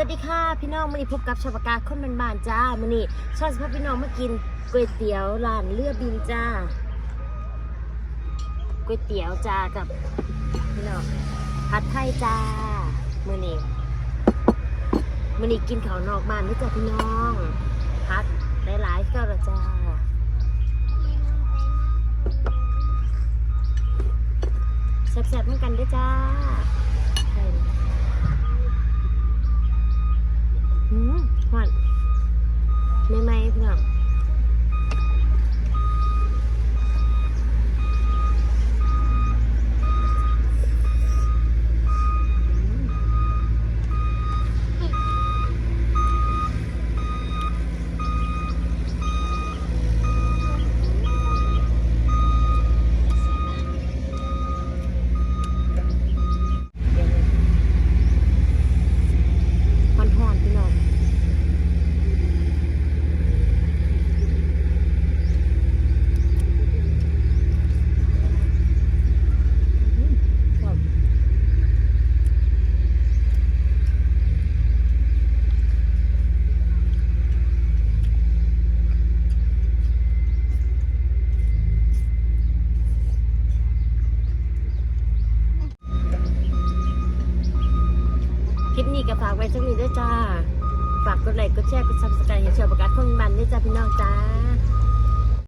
วัสดีค่ะพี่น้องมื่อนี้พบกับชาวปากกาคนบ้านๆจ้ามื่อนี้ชอบสภาพพี่น้องมากินก๋วยเตี๋ยวร้านเลือบินจ้าก๋วยเตี๋ยวจ้ากับพี่น้องผัดไทยจ้ามือนี้มือนี้กินข้าวนอกบ้านนี่จ้าพี่น้องพักหลายๆก็ละจ้าแซ่บๆเหมือนกันด้วยจ้าใช่เลย อืมหวานไม่ไหมพี่น้องหอนหอนๆพี่น้อง อืมกรอบค ลิปนี้ก็ฝากไว้สักนิดด้วยจ้า ฝากกดไลค์กดแชร์กดซับสไครต์ให้เชียวประกาศคนบันด้วยจ้าพี่น้องจ้า